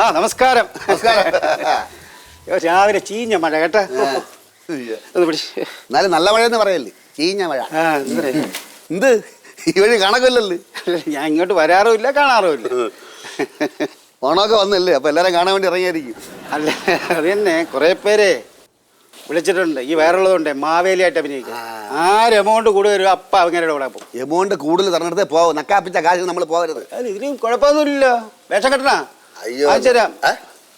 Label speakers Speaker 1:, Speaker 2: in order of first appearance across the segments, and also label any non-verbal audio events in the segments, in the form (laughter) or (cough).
Speaker 1: ആ
Speaker 2: നമസ്കാരം. അയ്യോ, രാവിലെ ചീഞ്ഞ മഴ കേട്ടാ. ഒന്ന് പിടി.
Speaker 1: എന്നാലും നല്ല മഴയെന്ന് പറയല്ലേ? ചീഞ്ഞ മഴ.
Speaker 2: ആ?
Speaker 1: എന്ത്? ഈ വഴി കാണക്കല്ലേ
Speaker 2: ഞാൻ ഇങ്ങോട്ട് വരാറുമില്ല കാണാറുമില്ല
Speaker 1: ഓണമൊക്കെ വന്നല്ലേ? അപ്പൊ എല്ലാരും കാണാൻ വേണ്ടി ഇറങ്ങിയായിരിക്കും.
Speaker 2: അല്ല അത് തന്നെ കുറെ പേരെ വിളിച്ചിട്ടുണ്ട്. ഈ വയറുള്ളതുകൊണ്ട് മാവേലിയായിട്ട് അഭിനയിക്കും ആര് എമൗണ്ട് കൂടുതൽ വരും അപ്പ അവങ്ങളുടെ കൂടെ പോകും.
Speaker 1: എമൗണ്ട് കൂടുതൽ തന്നിടത്തേ പോവും. നക്കാപ്പിച്ച കാശ് നമ്മൾ പോകരുത്.
Speaker 2: അല്ല ഇതിലും കുഴപ്പമൊന്നുമില്ലല്ലോ വേഷം കെട്ടണ?
Speaker 1: അയ്യോ.
Speaker 2: വാങ്ങിച്ചു തരാം.
Speaker 1: ഏ?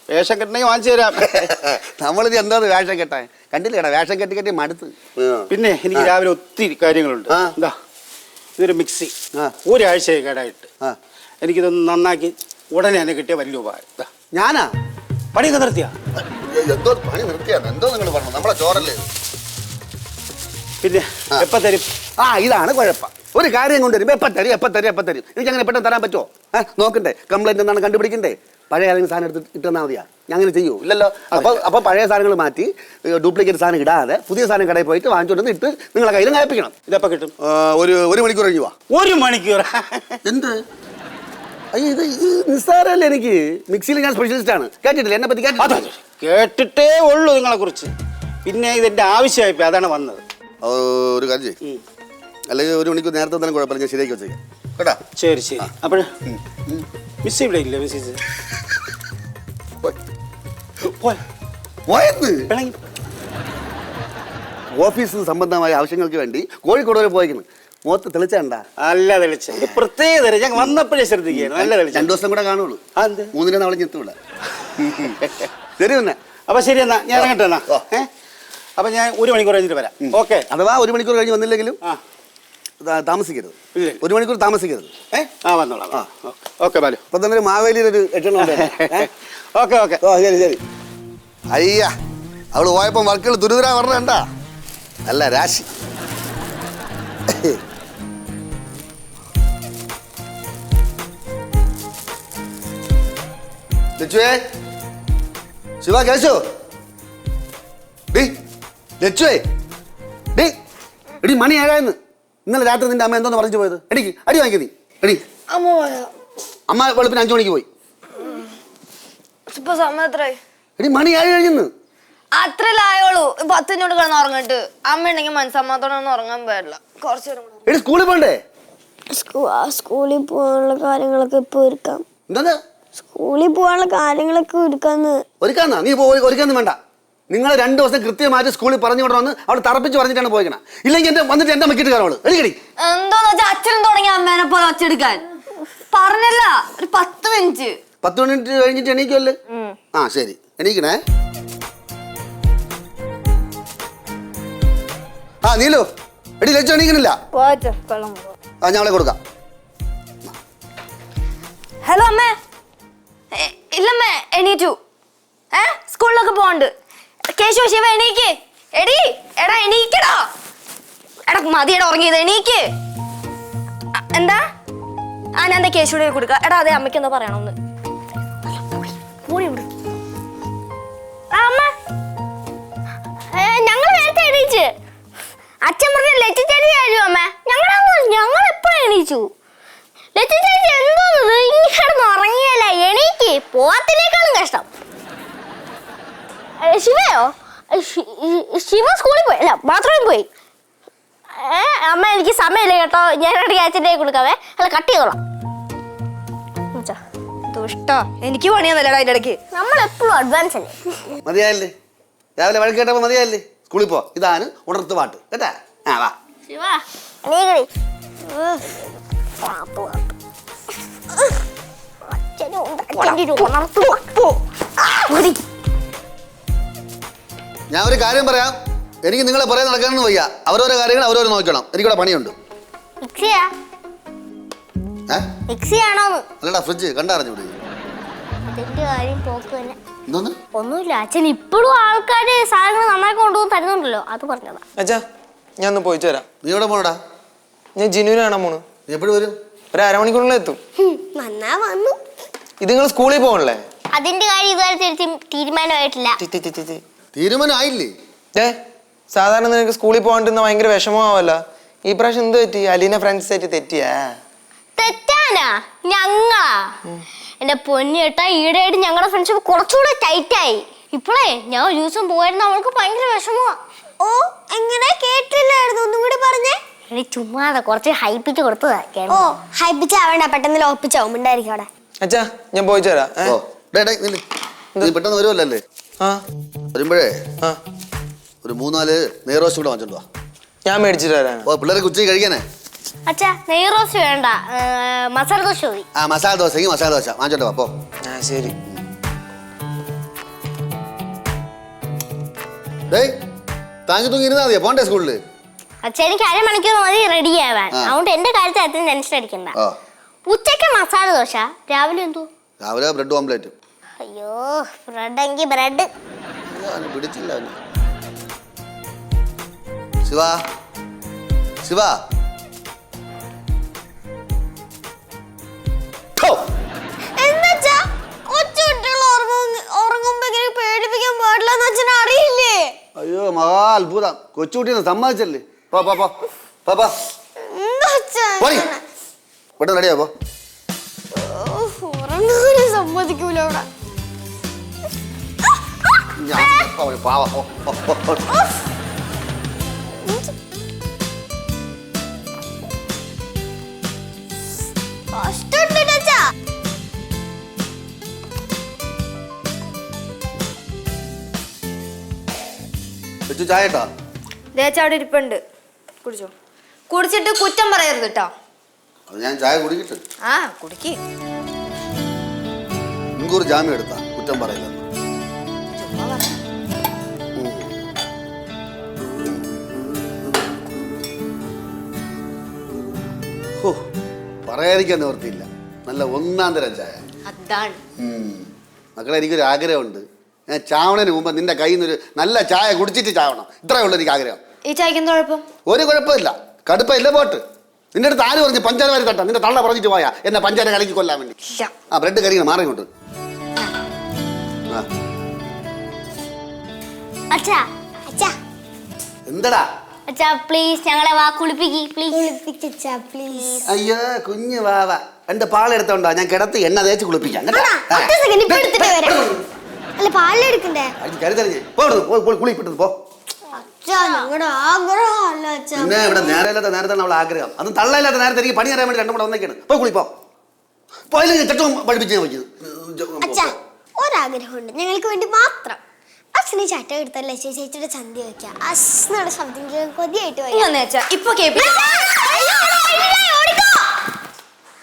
Speaker 2: വേഷം കെട്ടണമെങ്കിൽ വാങ്ങിച്ചു തരാം. (laughs)
Speaker 1: നമ്മളിത് എന്താന്ന് വേഷം കെട്ടാൻ? കണ്ടില്ലേടാ വേഷം കെട്ടി കെട്ടി മടുത്ത്.
Speaker 2: പിന്നെ എനിക്ക് രാവിലെ ഒത്തിരി കാര്യങ്ങളുണ്ട്.
Speaker 1: ആ.
Speaker 2: എന്താ ഇതൊരു മിക്സി.
Speaker 1: ആ.
Speaker 2: ഒരാഴ്ചയായി കേടായിട്ട്.
Speaker 1: ആ.
Speaker 2: എനിക്കിതൊന്ന് നന്നാക്കി ഉടനെ തന്നെ കിട്ടിയ വലിയ ഉപകാരം. ദാ,
Speaker 1: ഞാനാ?
Speaker 2: പണിയൊക്കെ നിർത്തിയ?
Speaker 1: എന്തോ പണി നിർത്തിയാണ് എന്തോ നിങ്ങൾ പറഞ്ഞു നമ്മളെ ചോറല്ലേ ഇത്?
Speaker 2: പിന്നെ. എപ്പ തരും?
Speaker 1: ആ ഇതാണ് കുഴപ്പം. ഒരു കാര്യം കൊണ്ടുവരും എപ്പം തരും എപ്പം തരും എപ്പം തരും? എനിക്ക് അങ്ങനെ പെട്ടെന്ന് തരാൻ പറ്റുമോ ഏഹ് നോക്കണ്ടേ കംപ്ലൈന്റ് എന്താണ് കണ്ടുപിടിക്കണ്ടേ? പഴയ ഏതെങ്കിലും സാധനം എടുത്ത് ഇട്ടെന്നാൽ മതിയാ. ഞാൻ അങ്ങനെ ചെയ്യൂ. ഇല്ലല്ലോ. അപ്പോൾ അപ്പോൾ പഴയ സാധനങ്ങൾ മാറ്റി ഡ്യൂപ്ലിക്കേറ്റ് സാധനം ഇടാതെ പുതിയ സാധനം കടയിൽ പോയിട്ട് വാങ്ങിച്ചുകൊണ്ട് ഇട്ട് നിങ്ങളെ കയ്യിൽ കയപ്പിക്കണം.
Speaker 2: ഇതെപ്പോൾ കിട്ടും?
Speaker 1: ഒരു ഒരു മണിക്കൂർ കഴിഞ്ഞു വാ.
Speaker 2: ഒരു മണിക്കൂർ.
Speaker 1: എന്ത്? അയ്യോ ഇത് ഇത് നിസ്സാരമല്ലേ എനിക്ക്? മിക്സിയിൽ ഞാൻ സ്പെഷ്യലിസ്റ്റ് ആണ്. കേട്ടിട്ടില്ല? എന്നെ പറ്റി
Speaker 2: അതെ കേട്ടിട്ടേ ഉള്ളൂ നിങ്ങളെ കുറിച്ച് പിന്നെ ഇതെന്റെ ആവശ്യമായിപ്പോ അതാണ് വന്നത്.
Speaker 1: ഒരു കാര്യം ചെയ്യും. അല്ലെങ്കിൽ ഒരു മണിക്കൂർ നേരത്തെ തന്നെ കുഴപ്പമില്ല ഞാൻ ശരിയാക്കി വെച്ചേക്കാം. കേട്ടാ?
Speaker 2: ശരി ശരി. അപ്പോൾ മിസ് ഇവിടെ ഇല്ല മിസ്സേജ്?
Speaker 1: പോയെന്ന്
Speaker 2: പിണങ്ങി
Speaker 1: ഓഫീസ് സംബന്ധമായ ആവശ്യങ്ങൾക്ക് വേണ്ടി കോഴിക്കോട് വരെ പോയേക്കുന്നു. മുഖത്ത് തെളിച്ചണ്ട.
Speaker 2: നല്ല തെളിച്ച. പ്രത്യേക തെളിച്ച. ഞാൻ വന്നപ്പോഴേ ശ്രദ്ധിക്കുകയാണ് നല്ല തെളിച്ച.
Speaker 1: രണ്ടു ദിവസം കൂടെ കാണുള്ളൂ? മൂന്നിനെ നാളെ ഞെത്തൂല. ശരി തന്നെ.
Speaker 2: അപ്പൊ ശരി എന്നാ ഞാൻ ഇറങ്ങട്ടെ എന്നാ? അപ്പൊ ഞാൻ ഒരു മണിക്കൂർ കഴിഞ്ഞിട്ട് വരാം. ഓക്കെ.
Speaker 1: അഥവാ ഒരു മണിക്കൂർ കഴിഞ്ഞ് വന്നില്ലെങ്കിലും
Speaker 2: ആ.
Speaker 1: താമസിക്കരുത്. ഒരു മണിക്കൂർ താമസിക്കരുത്. ഏ?
Speaker 2: ആ വന്നോളാം ഓക്കെ ബാലു.
Speaker 1: ഇപ്പൊ തന്നെ ഒരു മാവേലിയിൽ ഒരു എട്ടെണ്ണം ഉണ്ട്. ഏ?
Speaker 2: Okay okay.
Speaker 1: ഓ ശരി ശരി. അയ്യ അവൾ പോയപ്പോ വർക്കുകൾ ദുരിതരാ പറഞ്ഞണ്ട? അല്ല രാശി. ലച്ചുവേ? ശിവ കേശു? ഡി ലച്ചുവേ? ഡി എടി മണി ഏഴായെന്ന്. ഇന്നലെ രാത്രി നിന്റെ അമ്മ എന്തോന്ന് പറഞ്ഞു പോയത്? എടിക്ക് അടി വാങ്ങിക്ക നീ എടി
Speaker 3: അമ്മ പോയോ?
Speaker 1: അമ്മ വെളുപ്പിന് അഞ്ചു മണിക്ക് പോയി.
Speaker 3: ഇപ്പൊ സമയം എത്രയായി?
Speaker 1: എടി മണി ഏഴ് കഴിഞ്ഞു
Speaker 3: അത്രയിലായോളൂ. പത്ത് മിനിറ്റ് കിടന്ന് ഉറങ്ങിട്ട്. അമ്മ ഉണ്ടെങ്കിൽ മനസ്സമ്മത്തോടെ ഒന്നും ഉറങ്ങാൻ പറ്റില്ല കുറച്ചു നേരം കൂടെ.
Speaker 1: എടി സ്കൂളിൽ പോണ്ടേ?
Speaker 4: സ്കൂളിൽ പോകാനുള്ള കാര്യങ്ങളൊക്കെ ഇപ്പൊ ഒരുക്കാം.
Speaker 1: എന്താ
Speaker 4: സ്കൂളിൽ പോകാനുള്ള കാര്യങ്ങളൊക്കെ ഒരുക്കാന്ന്.
Speaker 1: ഒരുക്കാന്നാ? നീ പോയി ഒരുക്കാന്നും വേണ്ട. നിങ്ങൾ രണ്ട് ദിവസം കൃത്യമായിട്ട് സ്കൂളിൽ പറഞ്ഞു വിടണമെന്ന് അവൾ തറപ്പിച്ച് പറഞ്ഞിട്ടാണ് പോയിക്കണ. ഇല്ലെങ്കിൽ എന്റെ വന്നിട്ട് എന്റെ മക്കിട്ട് കയറവൾ എടിക്കടി
Speaker 3: എന്തോന്ന് വെച്ചാ അച്ഛനും തുടങ്ങി അമ്മേനെ പോലെ ഒച്ചെടുക്കാൻ പറഞ്ഞല്ല ഒരു പത്ത് മിനിറ്റ്.
Speaker 1: പത്ത് മിനിറ്റ് കഴിഞ്ഞിട്ട് എണീക്കുമല്ലേ ആ ശരി. എണീക്കണേ. ആ നീലു. എടി ലച്ചു എണീക്കണില്ല. ആ അവളെ കൊടുക്കാം.
Speaker 3: ഹലോ അമ്മേ. എ, ഇല്ലമ്മേ എണീറ്റു. ഏ സ്കൂളിലൊക്കെ പോണ്ട് കേശു ശിവ എണീക്ക്. എടി എടാ എണീക്കടാ. എടാ മതിയടാ ഉറങ്ങിയത്. എണീക്ക്. എന്താ? ആ ഞാൻ എന്താ കേശുടെ കൊടുക്ക? എടാ അതെ അമ്മയ്ക്ക് എന്താ പറയണമെന്ന് അമ്മ. ഞങ്ങൾ നേരത്തെ എണീച്ച്. അച്ഛൻ പറഞ്ഞ ലച്ചു ചേച്ചി ആയിരുന്നു അമ്മ. ഞങ്ങളൊന്നും ഞങ്ങൾ എപ്പോഴും എണീച്ചു? ലച്ചു ചേച്ചി എന്തോന്നത് ഇങ്ങനെ ഉറങ്ങിയല്ല? എണീക്ക്. പോവാത്തിനേക്കാളും കഷ്ടം. ശിവയോ? ശിവ സ്കൂളിൽ പോയി. അല്ല ബാത്റൂമിൽ പോയി. ഏ അമ്മ എനിക്ക് സമയമില്ല കേട്ടോ. ഞാൻ ഇടയ്ക്ക് അച്ഛന്റെ കൊടുക്കാവേ അല്ല കട്ട് ചെയ്തോളാം. ദുഷ്ടോ എനിക്ക് പണിയൊന്നുമല്ലടാ അതിന്റെ ഇടയ്ക്ക്. നമ്മൾ എപ്പോഴും അഡ്വാൻസ് അല്ലേ?
Speaker 1: മതിയായല്ലേ? രാവിലെ വഴക്ക് കേട്ടപ്പോ മതിയായല്ലേ? സ്കൂളിൽ പോ. ഇതാണ് ഉണർത്ത് പാട്ട്. കേട്ടാ? ആ വാ.
Speaker 3: ശിവ.
Speaker 4: അച്ഛനും ഉണർത്ത് പാപ്പ്.
Speaker 1: ഞാൻ ഒരു കാര്യം പറയാം. എനിക്ക് നിങ്ങളെ പറയാൻ നടക്കാനൊന്നും വയ്യ. അവരോരോ കാര്യങ്ങൾ അവരോരോ നോക്കണം. എനിക്കിവിടെ പണിയുണ്ട്. അല്ലടാ ഫ്രിഡ്ജ് കണ്ടറിഞ്ഞു
Speaker 3: ഒന്നുമില്ല. അച്ഛൻ ഇപ്പോഴും ആൾക്കാര് സാധനങ്ങൾ നന്നായി കൊണ്ടുപോകും തരുന്നുണ്ടല്ലോ. അത് പറഞ്ഞതാ.
Speaker 5: അച്ഛാ ഞാൻ ഒന്ന് പോയിച്ചു വരാം.
Speaker 1: നീ എവിടെ പോണടാ?
Speaker 5: ഞാൻ ജിനുവിനെ കാണാൻ പോണു?
Speaker 1: നീ എപ്പോഴും വരും.
Speaker 5: ഒരു അരമണിക്കൂറിനുള്ളിൽ എത്തും.
Speaker 3: നന്നാ വന്നു
Speaker 5: ഇത് നിങ്ങൾ സ്കൂളിൽ പോകണല്ലേ?
Speaker 3: അതിന്റെ കാര്യം ഇതുവരെ തിരിച്ച് തീരുമാനമായിട്ടില്ല.
Speaker 5: ടി, ടി, ടി, ടി, ടി.
Speaker 1: തീരുമാനം ആയില്ലേ
Speaker 5: ഏ സാധാരണ നിനക്ക് സ്കൂളിൽ പോകാണ്ടിരുന്ന ഭയങ്കര വിഷമമാവല്ല. ഈ പ്രാവശ്യം എന്ത് പറ്റി? അലീന ഫ്രണ്ട്സ് ആയിട്ട് തെറ്റിയാ?
Speaker 3: തെറ്റാനാ? ഞങ്ങളാ? എന്റെ പൊന്നിയേട്ടാ ഈടെയായിട്ട് ഞങ്ങളുടെ ഫ്രണ്ട്ഷിപ്പ് കുറച്ചുകൂടെ ടൈറ്റായി ഇപ്പോഴേ ഞാൻ ഒരു ദിവസം പോയിരുന്ന അവൾക്ക് ഭയങ്കര വിഷമമാ.
Speaker 4: ഓ എങ്ങനെ? കേട്ടില്ലായിരുന്നു. ഒന്നും കൂടി പറഞ്ഞേ.
Speaker 3: എടി ചുമ്മാതെ കുറച്ച് ഹൈപ്പിച്ച് കൊടുത്തതാ
Speaker 4: ഓ ഹൈപ്പിച്ച് ആവണ്ട പെട്ടെന്ന് ലോപ്പിച്ചാവും ഉണ്ടായിരിക്കും അവിടെ.
Speaker 5: അച്ഛാ ഞാൻ പോയിച്ചു തരാം ഏ?
Speaker 1: ഓ ഡേ ഡേ നില്ല്. നീ പെട്ടെന്ന് വരുമല്ലോ
Speaker 5: ആ.
Speaker 1: വരുമ്പോഴേ
Speaker 5: ആ.
Speaker 1: ഒരു മൂന്നാൽ നെയ്റോസ് കൂടെ വാങ്ങിച്ചോണ്ട് വാ.
Speaker 5: ഞാൻ മേടിച്ചിട്ട് വരാം.
Speaker 1: ഓ പിള്ളേരെ ഉച്ചയ്ക്ക് കഴിക്കാനേ
Speaker 3: അച്ഛാ നെയ് വേണ്ട. മസാല ദോശ മതി.
Speaker 1: ആ മസാല ദോശ മസാല ദോശ. വാങ്ങിച്ചോണ്ട് വാ പോ.
Speaker 5: ആ ശരി.
Speaker 1: ഡേയ് താങ്കി തൂങ്ങി ഇരുന്നാ മതിയോ? പോണ്ടേ സ്കൂളിൽ
Speaker 3: അച്ഛാ എനിക്ക് അരമണിക്കൂർ മതി റെഡി ആവാൻ. അതുകൊണ്ട് എന്റെ കാര്യത്തിൽ അത്രയും ടെൻഷൻ അടിക്കണ്ട.
Speaker 1: ആ.
Speaker 3: ഉച്ചയ്ക്ക് മസാല ദോശ രാവിലെ എന്തോ?
Speaker 1: രാവിലെ ബ്രെഡ് ഓംപ്ലേറ്റ്
Speaker 3: അയ്യോ ബ്രെഡ് എങ്കിൽ ബ്രെഡ്
Speaker 1: അവന് പിടിച്ചില്ല അവന് ശിവ ശിവ. അയ്യോ മഹാ അത്ഭുതം കൊച്ചുകുട്ടീനെ സമ്മതിച്ചല്ലേ? പോ പോ പോ? പെട്ടെന്ന് റെഡിയാ
Speaker 4: സമ്മതിക്കൂല അവിടെ.
Speaker 3: ഇരിപ്പുണ്ട്. കുടിച്ചോ. കുടിച്ചിട്ട് കുറ്റം പറയരുത് കേട്ടോ.
Speaker 1: ഞാൻ ചായ കുടിക്കട്ടെ.
Speaker 3: ആ കുടിക്ക്.
Speaker 1: മുൻകൂർ ജാമ്യം എടുത്താ. കുറ്റം പറയില്ല പറയാതിരിക്കാൻ നിവർത്തിയില്ല. നല്ല ഒന്നാം തരം ചായ.
Speaker 3: അതാണ്.
Speaker 1: മക്കളെ എനിക്കൊരു ആഗ്രഹമുണ്ട്. ഞാൻ ചാവണതിന് മുമ്പ് നിന്റെ കയ്യിൽ നിന്നൊരു നല്ല ചായ കുടിച്ചിട്ട് ചാവണം. ഇത്രയേ ഉള്ളൂ എനിക്ക് ആഗ്രഹം.
Speaker 3: ഈ ചായക്ക് എന്താ കുഴപ്പം?
Speaker 1: ഒരു കുഴപ്പമില്ല. കടുപ്പമില്ല പോട്ട്. നിന്റെ അടുത്ത് ആര് പറഞ്ഞു പഞ്ചാര വാരി തട്ടാ നിന്റെ തള്ള പറഞ്ഞിട്ട് പോയാ എന്നെ പഞ്ചാര കലക്കി കൊല്ലാൻ വേണ്ടി?
Speaker 3: ഇല്ല.
Speaker 1: ആ ബ്രെഡ് കരിക്കണം മാറി ഇങ്ങോട്ട്. ആ.
Speaker 3: അച്ഛാ
Speaker 4: അച്ഛാ.
Speaker 1: എന്തടാ?
Speaker 3: അച്ഛാ പ്ലീസ് ഞങ്ങളെ വാ കുളിപ്പിക്കി പ്ലീസ്
Speaker 4: കുളിപ്പിക്കച്ചാ പ്ലീസ്
Speaker 1: അയ്യോ കുഞ്ഞു വാവ. എന്റെ പാലെടുത്തോണ്ടോ ഞാൻ കിടത്തി എണ്ണ തേച്ച് കുളിപ്പിക്കാം കേട്ടോ? ആ.
Speaker 4: ഒറ്റ സെക്കൻഡ് ഇപ്പൊ എടുത്തിട്ട് വരാം. അല്ല പാലെടുക്കണ്ടേ
Speaker 1: അടിച്ച് കരുതറിഞ്ഞ് പോ ഇവിടുന്ന്, പോ, പോ, കുളി പെട്ടെന്ന് പോ.
Speaker 4: അച്ഛാ ഞങ്ങളുടെ ആഗ്രഹമല്ല അച്ഛാ.
Speaker 1: പിന്നെ ഇവിടെ നേരമില്ലാത്ത നേരത്താണ് അവൾ ആഗ്രഹം. അത് തള്ളയില്ലാത്ത നേരത്തെ എനിക്ക് പണി അറിയാൻ വേണ്ടി രണ്ടും കൂടെ വന്നേക്കാണ്. പോയി കുളിപ്പോ പോയില്ലെങ്കിൽ ചട്ടവും പഠിപ്പിച്ച് ഞാൻ വയ്ക്കുന്നത്
Speaker 4: അച്ഛാ ഒരാഗ്രഹമുണ്ട്. ഞങ്ങൾക്ക് വേണ്ടി മാത്രം. അച്ഛനെ ചട്ട എടുത്തല്ലേ? ചേച്ചിയുടെ ചന്തി വെക്കാം അശ്നയുടെ ശബ്ദം കേൾക്കാൻ കൊതിയായിട്ട്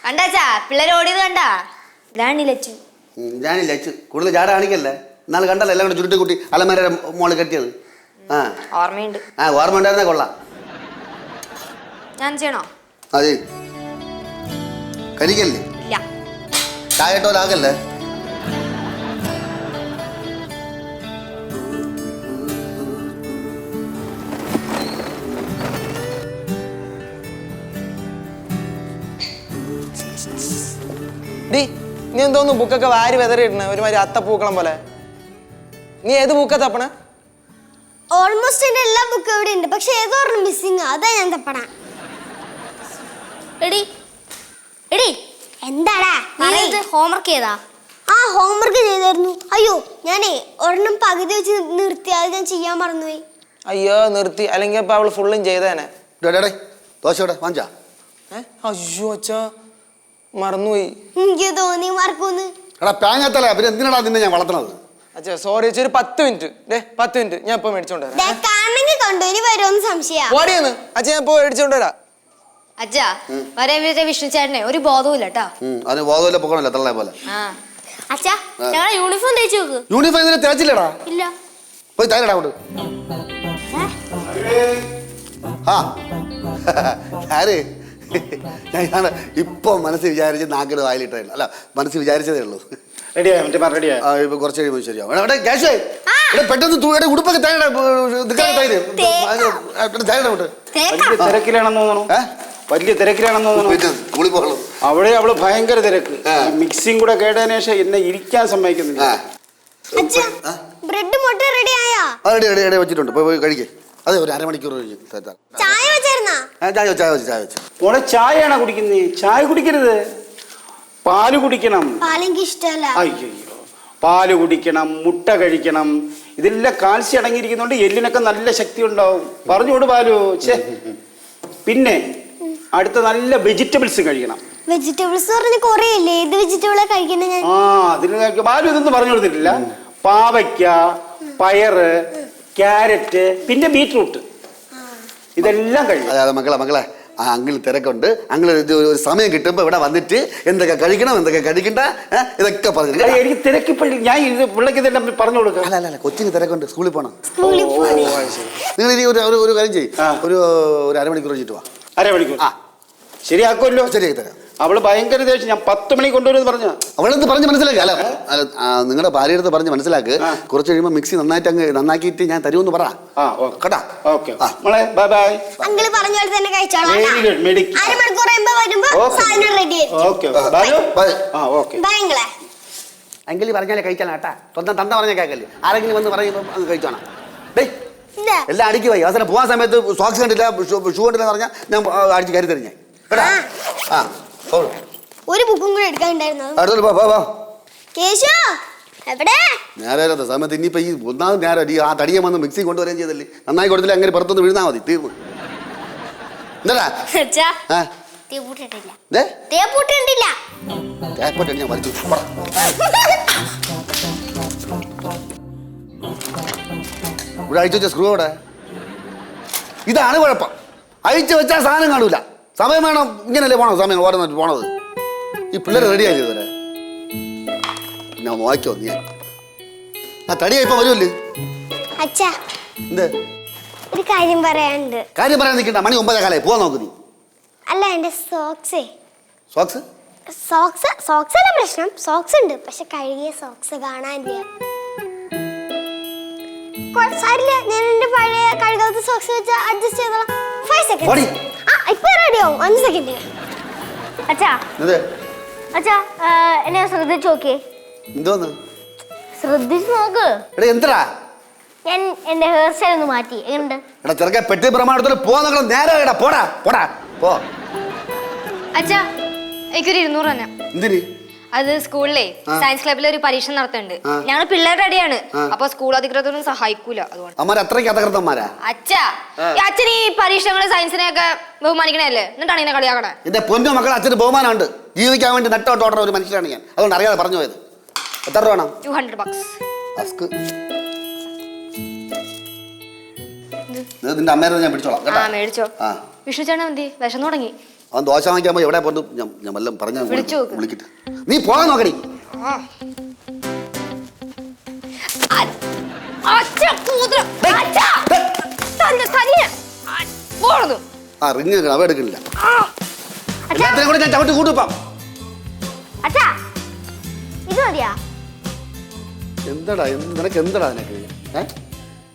Speaker 3: കണ്ടാച്ചാ പിള്ളേർ ഓടിയത് കണ്ടാ? ഇതാണ് ലച്ചു.
Speaker 1: ഞാനില്ല ലച്ചു. കൂടുതൽ ചാട കാണിക്കല്ലേ? എന്നാൽ കണ്ടല്ലോ എല്ലാം കൂടെ ചുരുട്ടി കുട്ടി അലമാരയുടെ മോളിൽ കെട്ടിയത്. ആ.
Speaker 3: ഓർമ്മയുണ്ട്.
Speaker 1: ആ ഓർമ്മ ഉണ്ടായിരുന്ന കൊള്ളാം.
Speaker 3: ഞാൻ ചെയ്യണോ?
Speaker 1: അതെ. കരിക്കല്ലേ?
Speaker 3: ഇല്ല.
Speaker 1: ചായട്ടോലാകല്ലേ
Speaker 5: ഡി നീ എന്തോന്ന് ബുക്കൊക്കെ വാരി വെതറിയിടണ ഒരുമാതിരി അത്തപ്പൂക്കളം പോലെ. നീ ഏത് ബുക്കാ തപ്പണ?
Speaker 4: ഓൾമോസ്റ്റ് എന്റെ എല്ലാ ബുക്കും ഇവിടെ ഉണ്ട് പക്ഷെ ഏതോ ഒരെണ്ണം മിസ്സിങ് അതാ ഞാൻ തപ്പണ.
Speaker 3: എടി എടി
Speaker 4: എന്താടാ?
Speaker 3: ഹോംവർക്ക് ചെയ്താ
Speaker 4: ആ ഹോംവർക്ക് ചെയ്തായിരുന്നു. അയ്യോ ഞാനേ ഒരെണ്ണം പകുതി വെച്ച് നിർത്തി. അത് ഞാൻ ചെയ്യാൻ മറന്നുപോയി.
Speaker 5: അയ്യോ നിർത്തി. അല്ലെങ്കിൽ അപ്പൊ അവൾ ഫുള്ളും ചെയ്തേനെ.
Speaker 1: ദോശ വാങ്ങിച്ചാ?
Speaker 5: അയ്യോ അച്ഛാ. മറന്നുപോയി.
Speaker 4: എനിക്ക് തോന്നി മറക്കൂന്ന്.
Speaker 1: എടാ പാങ്ങത്തല പിന്നെ എന്തിനാടാ നിന്നെ ഞാൻ വളർത്തണത്?
Speaker 5: അച്ഛാ സോറി അച്ഛാ ഒരു പത്ത് മിനിറ്റ്. ഡേ പത്ത് മിനിറ്റ്. ഞാൻ ഇപ്പൊ മേടിച്ചോണ്ട് വരാം.
Speaker 4: ദേ, കാണണമെങ്കിൽ കണ്ടു? ഇനി വരുമെന്ന് സംശയ.
Speaker 5: ഓടിയെന്ന് അച്ഛാ ഞാൻ ഇപ്പൊ മേടിച്ചോണ്ട് വരാം.
Speaker 3: അച്ഛാ വരാൻ വരെ വിഷ്ണു ചേട്ടനെ. ഒരു ബോധവും ഇല്ല കേട്ടോ
Speaker 1: അതിന് ബോധമില്ല പൊക്കണല്ലോ തള്ളേ പോലെ.
Speaker 3: അച്ഛാ ഞങ്ങളെ യൂണിഫോം തേച്ച് നോക്ക്.
Speaker 1: യൂണിഫോം ഇതിനെ തേച്ചില്ലടാ.
Speaker 3: ഇല്ല.
Speaker 1: പോയി തരടാ അങ്ങോട്ട്. ആ. ആര്? (laughs) ഞാൻ ഇതാണ് ഇപ്പൊ മനസ്സിൽ വിചാരിച്ച് നാക്കിട് വായിലിട്ടേ അല്ല മനസ്സിൽ വിചാരിച്ചതേ ഉള്ളൂ.
Speaker 2: റെഡിയായ മറ്റേ പറ റെഡിയായ
Speaker 1: ആ ഇപ്പൊ കുറച്ച് കഴിയുമ്പോൾ ശരിയാവും. എടാ, എടാ ക്യാഷ്! ഇവിടെ പെട്ടെന്ന് തൂടെ ഉടുപ്പൊക്കെ തേടാ. തേടാ
Speaker 2: വലിയ തിരക്കിലാണെന്ന് തോന്നുന്നു.
Speaker 1: ഏ?
Speaker 2: വലിയ തിരക്കിലാണെന്ന് തോന്നുന്നു.
Speaker 1: പോയിട്ട് സ്കൂളിൽ പോകണം.
Speaker 2: അവിടെ അവൾ ഭയങ്കര തിരക്ക്.
Speaker 1: ആ.
Speaker 2: മിക്സിങ് കൂടെ കേട്ടതിന് ശേഷം എന്നെ ഇരിക്കാൻ സമ്മതിക്കുന്നില്ല.
Speaker 1: ആ.
Speaker 4: ബ്രെഡ് മുട്ട റെഡി ആയാ?
Speaker 1: ആ റെഡി റെഡി റെഡി വെച്ചിട്ടുണ്ട്. പോയി പോയി കഴിക്കേ. അതെ ഒരു അരമണിക്കൂർ കഴിഞ്ഞ് തരാം.
Speaker 4: ചായ വെച്ചായിരുന്നാ?
Speaker 1: ആ, ചായ വെച്ച് ചായ വെച്ച് ചായ വെച്ച്.
Speaker 2: മോളെ ചായയാണ് കുടിക്കുന്നത് ചായ കുടിക്കരുത്. പാൽ കുടിക്കണം.
Speaker 4: പാലെനിക്ക് ഇഷ്ടമല്ല
Speaker 2: അയ്യോ പാൽ കുടിക്കണം മുട്ട കഴിക്കണം. ഇതെല്ലാം കാൽസ്യം അടങ്ങിയിരിക്കുന്നതുകൊണ്ട് എല്ലിനൊക്കെ നല്ല ശക്തി ഉണ്ടാവും പറഞ്ഞോട് പാലു ഛേ. പിന്നെ അടുത്ത നല്ല വെജിറ്റബിൾസ് കഴിക്കണം.
Speaker 4: വെജിറ്റബിൾസ് പറഞ്ഞ കൊറേ ഇല്ലേ ഏത് വെജിറ്റബിളാ കഴിക്കുന്നത് ഞാൻ?
Speaker 2: ആ അതിന് ബാലു ഇതൊന്നും പറഞ്ഞു കൊടുത്തിട്ടില്ല. പാവയ്ക്ക പയറ് ക്യാരറ്റ് പിന്നെ ബീട്രൂട്ട് ഇതെല്ലാം കഴിയും.
Speaker 1: അതായത് മക്കളെ മക്കളെ. ആ അങ്കിൾ തിരക്കുണ്ട്. അങ്കിൾ ഇത് ഒരു സമയം കിട്ടുമ്പോൾ ഇവിടെ വന്നിട്ട് എന്തൊക്കെ കഴിക്കണം എന്തൊക്കെ കഴിക്കണ്ട ഇതൊക്കെ പറഞ്ഞു
Speaker 2: എനിക്ക് തിരക്കിപ്പോഴും ഞാൻ ഇത് പിള്ളേക്ക് ഇതെല്ലാം പറഞ്ഞു കൊടുക്കാം.
Speaker 1: അല്ല അല്ല കൊച്ചിന് തിരക്കുണ്ട്. സ്കൂളിൽ പോകണം നിങ്ങൾ ഇനി ഒരു ഒരു- കാര്യം ചെയ്യും. ഒരു ഒരു അരമണിക്കൂർ വെച്ചിട്ട് വാ.
Speaker 2: അരമണിക്കൂർ.
Speaker 1: ആ.
Speaker 2: ശരിയാക്കുമല്ലോ.
Speaker 1: ശരിയാക്കി തരാം.
Speaker 2: അവൾ ഭയങ്കര ദേഷ്യം. ഞാൻ പത്ത് മണി കൊണ്ടുവരുമെന്ന് പറഞ്ഞ
Speaker 1: അവളെന്ത് പറഞ്ഞ് മനസ്സിലാക്കി? അല്ല അല്ല ആ, നിങ്ങളുടെ ഭാര്യയെടുത്ത് പറഞ്ഞ് മനസ്സിലാക്ക്. കുറച്ച് കഴിയുമ്പോൾ മിക്സി നന്നായിട്ട് അങ്ങ് നന്നാക്കിയിട്ട് ഞാൻ തരുമെന്ന് പറ.
Speaker 2: ആ ഓക്കെ
Speaker 1: കേട്ടാ?
Speaker 2: ഓക്കെ
Speaker 1: ആ.
Speaker 2: മോളെ ബൈ ബൈ
Speaker 4: അങ്കിൾ പറഞ്ഞ പോലെ തന്നെ കഴിച്ചോളാം
Speaker 2: വെരി ഗുഡ് മെഡിക്കൽ
Speaker 4: അരമണിക്കൂർ കഴിയുമ്പോ വരുമ്പോ
Speaker 2: ഓക്കെ
Speaker 4: സാധനം റെഡി ആയിരിക്കും.
Speaker 2: ഓക്കെ ബാലു?
Speaker 1: ബൈ.
Speaker 2: ആ ഓക്കെ
Speaker 4: ഭയങ്കര
Speaker 1: എങ്കിൽ പറഞ്ഞാലേ കഴിച്ചാൽ കേട്ടാ. സ്വന്തം തന്ത പറഞ്ഞ കേൾക്കല്ലേ. ആരെങ്കിലും വന്ന് പറയുമ്പോൾ അങ്ങ് കഴിച്ചോണം
Speaker 4: ഇല്ല.
Speaker 1: എല്ലാം അടിക്കു പോയി. അവസാനം പോകാൻ സമയത്ത് സോക്സ് കണ്ടില്ല ഷൂ കണ്ടില്ല എന്ന് പറഞ്ഞാൽ ഞാൻ ആ, അടിച്ച് കയറി തരും ഞാൻ കേട്ടാ ആ.
Speaker 4: ഒരു ബുക്കും കൂടെ എടുക്കാനുണ്ടായിരുന്നു. കേശു എവിടെ?
Speaker 1: നേരെ സമയത്ത് ഇനിയിപ്പോ ഈ ഒന്നാമത് നേരെ ഈ ആ തടിയെ വന്ന് മിക്സി കൊണ്ടുവരാൻ ചെയ്തല്ലേ. നന്നായി കൊടുത്തില്ല അങ്ങനെ പുറത്തൊന്ന് വീഴുന്നാ മതി. തീർന്നു എന്താടാ ഞാൻ വലിച്ചു. ഇവിടെ അഴിച്ചു വെച്ച സ്ക്രൂ അവിടെ ഇതാണ് കുഴപ്പം. അഴിച്ചു വെച്ചാൽ സാധനം കാണൂല. സമയം വേണം. ഇങ്ങനല്ലേ പോണോ സമയം ഓരോന്നിട്ട് പോണത്. ഈ പിള്ളേർ റെഡിയായി ഇതുവരെ? ഞാൻ നോക്കിയോ നീ ആ തടിയായി ഇപ്പൊ വരുമല്ലേ
Speaker 4: അച്ഛാ.
Speaker 1: എന്ത്?
Speaker 4: ഒരു കാര്യം പറയാനുണ്ട്.
Speaker 1: കാര്യം പറയാൻ നിൽക്കണ്ട. മണി ഒമ്പതേ കാലേ പോവാൻ നോക്ക് നീ.
Speaker 4: അല്ല എന്റെ സോക്സേ.
Speaker 1: സോക്സ്
Speaker 4: സോക്സ് സോക്സ് അല്ല പ്രശ്നം. സോക്സ് ഉണ്ട്. പക്ഷെ കഴുകിയ സോക്സ് കാണാനില്ല. സാരില്ല ഞാൻ എന്റെ പഴയ കഴുകാത്ത സോക്സ് വെച്ച് അഡ്ജസ്റ്റ് ചെയ്തോളാം. ഫൈവ് സെക്കൻഡ് ഇപ്പൊ റെഡി ആവും. അഞ്ച് സെക്കൻഡ്
Speaker 3: അച്ഛാ.
Speaker 1: എന്ത്
Speaker 3: അച്ഛാ ആ, എന്നെ ശ്രദ്ധിച്ചു നോക്കിയേ.
Speaker 1: എന്തോന്ന്?
Speaker 3: ശ്രദ്ധിച്ചു നോക്ക്.
Speaker 1: എടാ എന്തടാ
Speaker 3: ഞാൻ എന്റെ ഹെയർ സ്റ്റൈൽ ഒന്ന് മാറ്റി. എങ്ങനെയുണ്ട്
Speaker 1: എടാ ചെറുക്ക പെട്ടി പ്രമാണത്തോട് പോവാൻ നോക്കണം. നേരെ എടാ പോടാ പോടാ. പോ.
Speaker 6: അച്ഛാ എനിക്കൊരു ഇരുന്നൂറ് തന്നെ.
Speaker 1: എന്തിന്?
Speaker 6: അത് സ്കൂളിലെ സയൻസ് ക്ലബിൽ ഒരു പരീക്ഷ നടത്തുന്നുണ്ട്. ഞങ്ങൾ പിള്ളേരുടെ അടിയാണ്. അപ്പൊ സ്കൂൾ അധികൃതരൊന്നും സഹായിക്കൂല അതുകൊണ്ട്.
Speaker 1: അമ്മാർ അത്രയ്ക്ക് അധകൃതന്മാരാ
Speaker 6: അച്ഛാ അച്ഛൻ ഈ പരീക്ഷകൾ സയൻസിനെയൊക്കെ ബഹുമാനിക്കണല്ലേ എന്നിട്ടാണ് ഇതിനെ കളിയാക്കണേ?
Speaker 1: എന്റെ പൊന്നു മക്കൾ അച്ഛന് ബഹുമാനമുണ്ട്. ജീവിക്കാൻ വേണ്ടി നെട്ടോട്ട് ഓടുന്ന ഒരു മനുഷ്യനാണ് ഞാൻ. അതുകൊണ്ട് അറിയാതെ പറഞ്ഞു പോയത്. എത്ര രൂപ വേണം?
Speaker 6: ടു ഹൺഡ്രഡ് ബക്സ്
Speaker 1: നിന്റെ അമ്മേരെ ഞാൻ പിടിച്ചോളാം
Speaker 6: മേടിച്ചോ. വിഷ്ണു ചേട്ടൻ മതി വിഷം തുടങ്ങി.
Speaker 1: അവൻ ദോശ വാങ്ങിക്കാൻ പോയി എവിടെ പറഞ്ഞു ഞാൻ ഞാൻ വല്ലതും പറഞ്ഞ. വിളിക്കട്ടെ. നീ പോകാൻ നോക്കടി.
Speaker 6: അച്ഛ കൂതറ. അച്ഛാ! തന്നെ തന്നെ പോണതു.
Speaker 1: ആ റിങ് അവ എടുക്കണില്ല എല്ലാത്തിനും കൂടെ ഞാൻ ചവിട്ടി കൂട്ടിപ്പം
Speaker 3: അച്ഛാ! ഇത് മതിയാ?
Speaker 1: എന്താടാ എന്ത് നിനക്ക് എന്താടാ നിനക്ക് ഏ?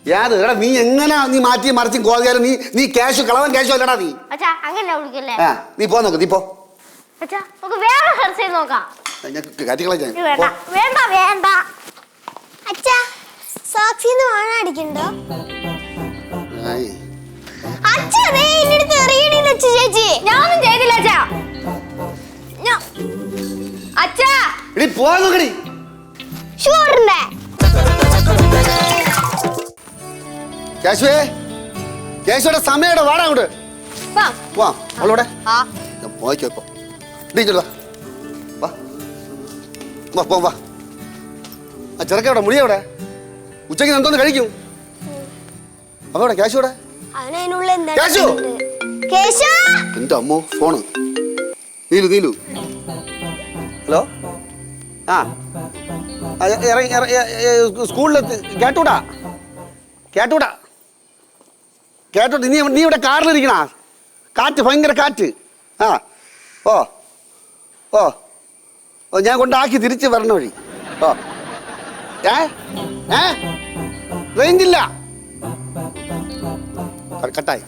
Speaker 1: യാത് എടാ നീ എങ്ങനെ നീ മാറ്റി മറിച്ചും കോതിയാലും നീ നീ ക്യാഷ് കളവൻ ക്യാഷ് അല്ലടാ നീ.
Speaker 3: അച്ഛാ അങ്ങനെ വിളിക്കല്ലേ
Speaker 1: ആ നീ പോ നോക്ക് നീ പോ.
Speaker 3: അച്ഛാ നമുക്ക് വേറെ ഹെർസ് ചെയ്ത് നോക്കാം.
Speaker 1: ഞാൻ കാറ്റി
Speaker 3: ഇത് വേണ്ട വേണ്ട വേണ്ട.
Speaker 4: അച്ഛാ സോക്സിന്ന് വാണ അടിക്കണ്ടോ?
Speaker 1: ആയി.
Speaker 4: അച്ഛാ ദേ എന്റെ അടുത്ത് എറിയണില്ല അച്ഛ ചേച്ചി.
Speaker 6: ഞാനൊന്നും ചെയ്തില്ല അച്ഛാ. ഞാ- അച്ഛാ.
Speaker 1: എടി പോ നോക്കടി
Speaker 4: ഷൂറിന്റെ
Speaker 1: കേശുവേ കേശുവിടെ സമയയുടെ വാടാ അങ്ങോട്ട്.
Speaker 6: വാ.
Speaker 1: വാ അവളോടെ.
Speaker 6: ആ.
Speaker 1: പോയിക്കോ ഇപ്പൊ. വാ. വാ. പോ വാ. ആ ചെറുക്ക എവിടെ മുടി എവിടെ? ഉച്ചയ്ക്ക് എന്തോന്ന് കഴിക്കും. അപ്പൊ എവിടെ? ക്യാഷ് എവിടെ
Speaker 4: അവന് അതിനുള്ളിൽ എന്താ
Speaker 1: കേശു! എന്റെ അമ്മോ ഫോണ്. നീലു നീലു. ഹലോ? ആ. ഇറങ്ങി സ്കൂളിൽ കേട്ടൂടാ. കേട്ടൂടാ. കേട്ടോട്ട് നീ നീ ഇവിടെ കാറിലിരിക്കണ? കാറ്റ് ഭയങ്കര കാറ്റ്. ആ. ഓ. ഓ. ഓ ഞാൻ കൊണ്ടാക്കി തിരിച്ച് വരണ വഴി. ഓ. ഏ? ഏ? റേഞ്ചില്ല. കട്ടായി.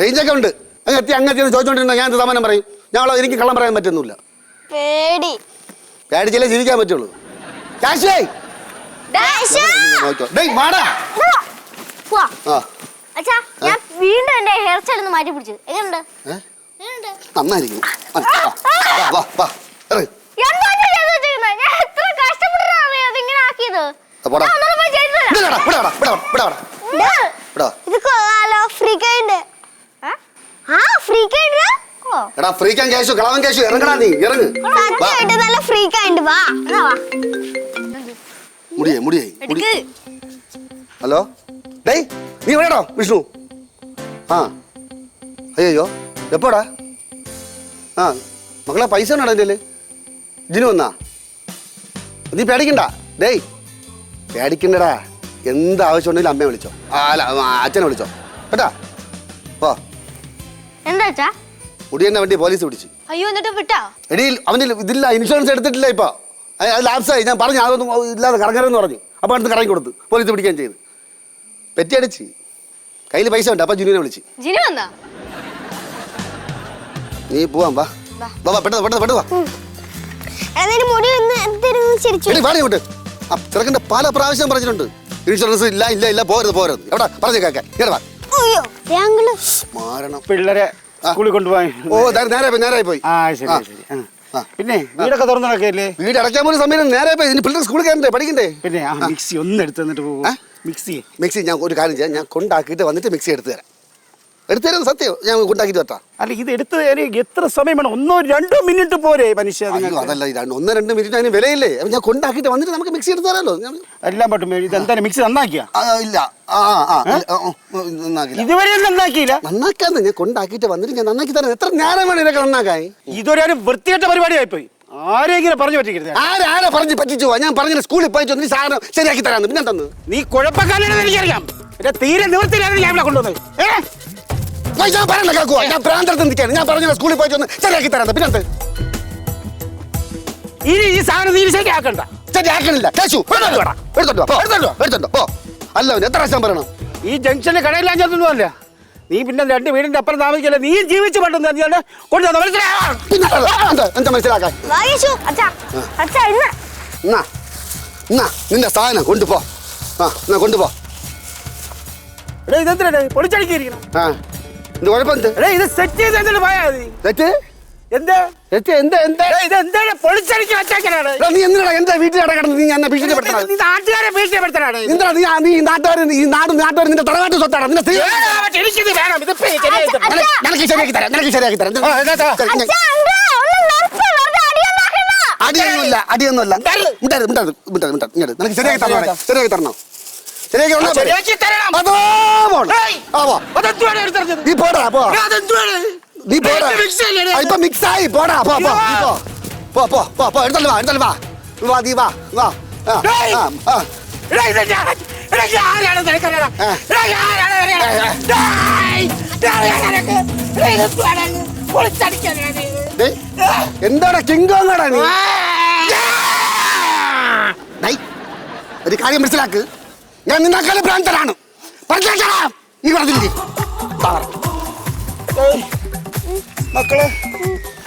Speaker 1: റേഞ്ചൊക്കെ ഉണ്ട്. അങ്ങ് എത്തി അങ്ങ് ചോദിച്ചോണ്ടിരുന്ന? ഞാൻ എന്ത് സമാനം പറയും? ഞാൻ എനിക്ക് കള്ളം പറയാൻ പറ്റുന്നില്ല.
Speaker 4: പേടി.
Speaker 1: പേടിച്ചല്ലേ ജീവിക്കാൻ പറ്റുള്ളൂ. കാശേ ഡേയ് വാടാ.
Speaker 3: പോവാ. അച്ഛാ ഞാൻ വീണ്ടും എന്റെ ഹെയർ സ്റ്റൈൽ ഒന്ന് മാറ്റി പിടിച്ചു. എങ്ങനെയുണ്ട്?
Speaker 1: നന്നായിരിക്കും എടാ ഫ്രീക്കാൻ കേശു കളവൻ കേശു ഇറങ്ങടാ നീ ഇറങ്ങ്.
Speaker 4: നല്ല വാ.
Speaker 1: മുടിയേ മുടിയേ ഹലോ? ഡേയ് നീ എവിടെയാണോ വിഷ്ണു? ആ അയ്യോ എപ്പോടാ? ആ മക്കളെ പൈസ ഉണ്ടോ എന്റെ ഇതിന് വന്നാ? നീ പേടിക്കണ്ട. ഡേയ് പേടിക്കണ്ടടാ. എന്ത് ആവശ്യം ഉണ്ടെങ്കിലും അമ്മയെ വിളിച്ചോ. അല്ല അച്ഛനെ വിളിച്ചോ. കേട്ടാ? ഓ
Speaker 3: എന്താ
Speaker 1: തന്നെ വണ്ടി പോലീസ് പിടിച്ചു.
Speaker 3: അയ്യോ എന്നിട്ട് വിട്ടാ?
Speaker 1: എടീ അവന്റെ ഇതില്ല ഇൻഷുറൻസ് എടുത്തിട്ടില്ല ഇപ്പൊ. അത് ലാപ്സായി ഞാൻ പറഞ്ഞു അതൊന്നും ഇല്ലാതെ കറങ്ങരെന്ന് പറഞ്ഞു. അപ്പോൾ അടുത്ത് കറങ്ങി കൊടുത്തു പോലീസ് പിടിക്കാൻ ചെയ്തു. പെറ്റിയടിച്ച്. കയ്യിൽ പൈസ ഉണ്ട് അപ്പൊ ജുനുവിനെ വിളിച്ച്.
Speaker 3: ജിനു വന്നാ?
Speaker 1: നീ പോവാം വാ. വാ. വാ പെട്ടെന്ന് പെട്ടെന്ന് പെട്ടെന്ന് വാ.
Speaker 4: അതിന് മുടി ഒന്ന് എന്തിരുന്ന് ചിരിച്ചു?
Speaker 1: എടി വാടി ഇങ്ങോട്ട് ആ ചെറുക്കന്റെ പല പ്രാവശ്യം പറഞ്ഞിട്ടുണ്ട്. ഇൻഷുറൻസ് ഇല്ല ഇല്ല ഇല്ല പോരുത് പോരുത് എവിടെ? പറഞ്ഞു കേൾക്കാൻ ഇങ്ങനെ വാ.
Speaker 4: അയ്യോ ഞങ്ങൾ
Speaker 1: മാരണം
Speaker 2: പിള്ളേരെ സ്കൂളിൽ കൊണ്ടുപോയി
Speaker 1: ഓ ദാ- നേരെ പോയി നേരെ പോയി.
Speaker 2: ആ ശരി
Speaker 1: ആ.
Speaker 2: ശരി ആ.
Speaker 1: ആ.
Speaker 2: പിന്നെ വീടൊക്കെ തുറന്നു നടക്കല്ലേ
Speaker 1: വീട് അടയ്ക്കാൻ പോലും സമയം നേരെ പോയി. ഇനി പിള്ളേർ സ്കൂളിൽ കയറണ്ടേ? പഠിക്കണ്ടേ?
Speaker 2: പിന്നെ ആ മിക്സി ഒന്ന് എടുത്ത് തന്നിട്ട് പോകും
Speaker 1: ഏ?
Speaker 2: മിക്സി.
Speaker 1: മിക്സി ഞാൻ ഒരു കാര്യം ചെയ്യാം. ഞാൻ കൊണ്ടാക്കിയിട്ട് വന്നിട്ട് മിക്സി എടുത്തു തരാം. എടുത്തു തരാം സത്യം. ഞാൻ കൊണ്ടാക്കിയിട്ട് വട്ടാ.
Speaker 2: അല്ല ഇത് എടുത്തു തരാൻ എത്ര സമയം വേണം? ഒന്നോ രണ്ടോ മിനിറ്റ് പോരെ മനുഷ്യ
Speaker 1: അതല്ല ഇതാണ് ഒന്നോ രണ്ടോ മിനിറ്റ് അതിന് വിലയില്ലേ? അപ്പൊ ഞാൻ കൊണ്ടാക്കിയിട്ട് വന്നിട്ട് നമുക്ക് മിക്സി എടുത്തു തരാമല്ലോ
Speaker 2: എല്ലാം പറ്റും. ഇത് എന്തായാലും മിക്സി നന്നാക്കിയ?
Speaker 1: ഇല്ല. ആ ആ ആ ഇല്ല, ആ, ആ, നന്നാക്കില്ല
Speaker 2: ഇതുവരെ നന്നാക്കിയില്ല?
Speaker 1: നന്നാക്കാന്ന് ഞാൻ കൊണ്ടാക്കിയിട്ട് വന്നിട്ട് ഞാൻ നന്നാക്കി തരാം. എത്ര നേരം വേണം ഇതൊക്കെ നന്നാക്കാൻ?
Speaker 2: ഇതൊരു വൃത്തികെട്ട പരിപാടിയായി പോയി ആരെങ്കിലും പറഞ്ഞു പറ്റിക്കരുത്.
Speaker 1: ആരാരെ പറഞ്ഞു പറ്റിച്ചു ഞാൻ പറഞ്ഞ സ്കൂളിൽ പോയി ചെന്ന് സാധനം ശരിയാക്കി തരാന്ന്. പിന്നെ തന്നു
Speaker 2: നീ കുഴപ്പക്കാരനാണെന്ന് എനിക്കറിയാം. എന്റെ തീരെ നിവൃത്തിയിലാണ് ഞാൻ ഇവിടെ കൊണ്ടുവന്നത്?
Speaker 1: ഞാൻ പറയണ്ട കേൾക്കുക ഞാൻ പ്രാന്തരത്ത് നിൽക്കാണ് ഞാൻ പറഞ്ഞ സ്കൂളിൽ പോയി ചെന്ന് ശരിയാക്കി തരാന്ന്. പിന്നെ?
Speaker 2: ഇനി ഈ സാധനം നീ ശരിയാക്കണ്ട
Speaker 1: ശരിയാക്കണില്ല കേശു എടുത്തോ എടുത്തോ എടുത്തോ വാ, പോ, അല്ല എത്ര പ്രാവശ്യം പറയണം?
Speaker 2: ഈ ജംഗ്ഷനിൽ കടയിലാൻ ചെന്നൊന്നുമല്ല നീ പിന്നെ രണ്ട് വീടിന്റെ അപ്പുറം താമസിക്കല്ലേ? നീ ജീവിച്ചു പണ്ടെന്ന് പറഞ്ഞാൽ കൊണ്ടുവന്ന
Speaker 1: മനസ്സിലാക്കാൻ?
Speaker 3: അച്ഛാ അച്ഛാ ഇന്ന്.
Speaker 1: എന്നാ? എന്നാ നിന്റെ സാധനം കൊണ്ടുപോ. ആ എന്നാ കൊണ്ടുപോ.
Speaker 2: എടാ ഇതെന്തിനാ പൊളിച്ചടിക്കിരിക്കണം
Speaker 1: ആ ഇത് കുഴപ്പം
Speaker 2: ഇത് സെറ്റ് ചെയ്ത് എന്തിനു പോയാ മതി.
Speaker 1: തെറ്റ്
Speaker 2: എന്താ?
Speaker 1: എന്താ എന്താ?
Speaker 2: എടാ, ഇത് എന്താണ്? പൊളിച്ചടിക്ക്
Speaker 1: നീ എന്തിനാ എന്താ വീട്ടിൽ കിടക്കണം നീ എന്നെ ഭീഷണിപ്പെടുത്തണം
Speaker 2: നീ നാട്ടുകാരെ ഭീഷണിപ്പെടുത്തനാണ്
Speaker 1: എന്താ നീ നീ ഈ ഈ നാട് നാട്ടുകാർ നിന്റെ തറവാട്ട് സ്വത്താണ് നിന്റെ സ്ത്രീ
Speaker 2: എനിക്കിത് വേണം. ഇത്.
Speaker 1: നിനക്ക് ശരിയാക്കി തരാം നിനക്ക് ശരിയാക്കി തരാം. അടിയൊന്നുമില്ല അടിയൊന്നുമില്ല. മിണ്ടരുത് മിണ്ടരുത് മിണ്ടരുത് മിണ്ടരുത് ഇങ്ങോട്ട് നിനക്ക് ശരിയാക്കി തരണം ശരിയാക്കി തരണം. ശരിയാക്കി തരണം. അതോ? പോടാ പോ
Speaker 2: എടാ, അതെന്തുവാണ്?
Speaker 1: നീ പോടാ. ഇപ്പൊ മിക്സ് ആയി. പോടാ പോ പോ പോ. പോ പോ പോ പോ. വാ എടുത്തല്ലോ വാ. വാ നീ വാ വാ. കിങ്കോങ്ങടാ ഒരു കാര്യം മനസ്സിലാക്ക്. ഞാൻ നിന്നേക്കാൾ പ്രാന്തനാണ് പറഞ്ഞേക്കാം നീ പറഞ്ഞില്ലേ?
Speaker 2: മക്കളെ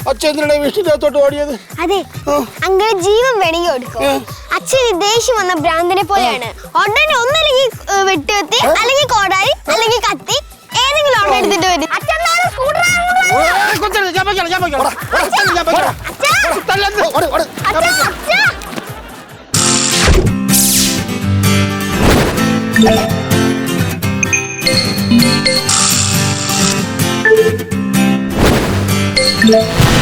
Speaker 2: അച്ഛൻ എന്തിനാ വീട്ടിനകത്തോട്ട് ഓടിയത്?
Speaker 4: അതെ അങ്ങനെ ജീവൻ വേണമെങ്കിൽ ഓടിക്കും. അച്ഛൻ ദേഷ്യം വന്ന ഭ്രാന്തനെ പോലെയാണ്. ഉടനെ ഒന്നല്ലെങ്കിൽ വെട്ടുകത്തി അല്ലെങ്കിൽ കോടാരി അല്ലെങ്കിൽ കത്തി ഏതെങ്കിലും ഉടനെ എടുത്തിട്ട് വരും. Thank നാളെ
Speaker 7: Thank.